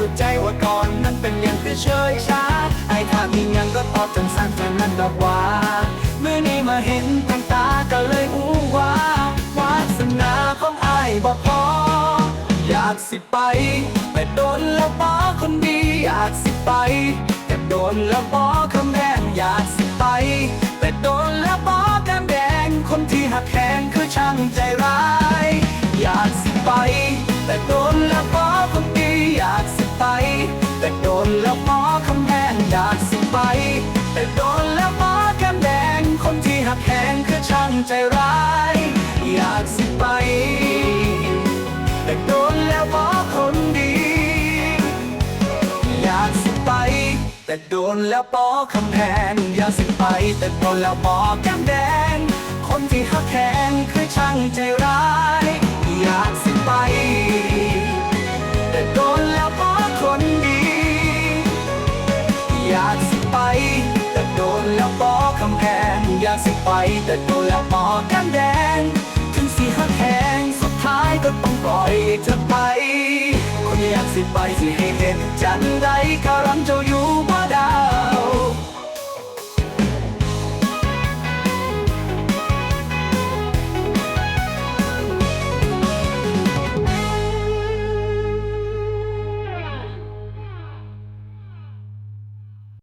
เป็นเรียชาไอ้ถ้ามียังก็ตอบจังสั้นจังนั้นดอกว่าเมื่อนี้มาเห็นทางตาก็เลยหูว่าวาสนาของไอ้บ่พอ อยากสิไป แต่โดนแล้วบอคนดี อยากสิไป แต่โดนแล้วบอ แล้วบอคำแดงอยากสิไป แต่โดนแล้วบอกำแดง คนที่หักแหงคือช่างใจร้าย อยากสิไป แต่โดนแล้วบอคนดี อยากสิไป แต่โดนแล้วปอคำแพงอยากสิไป แต่โดนแล้วปอแก้มแดง คนที่หักแขงคือช่างากสิไป แต่โดนแล้วปอคำแพงอยากสิไป แต่โดนแล้วปอกันแดง ถึงสีหักแหงสุดท้ายก็ต้องปล่อยเธอไป คนอยากสิไปสิให้เห็นจันไดกำลังเจ้าอย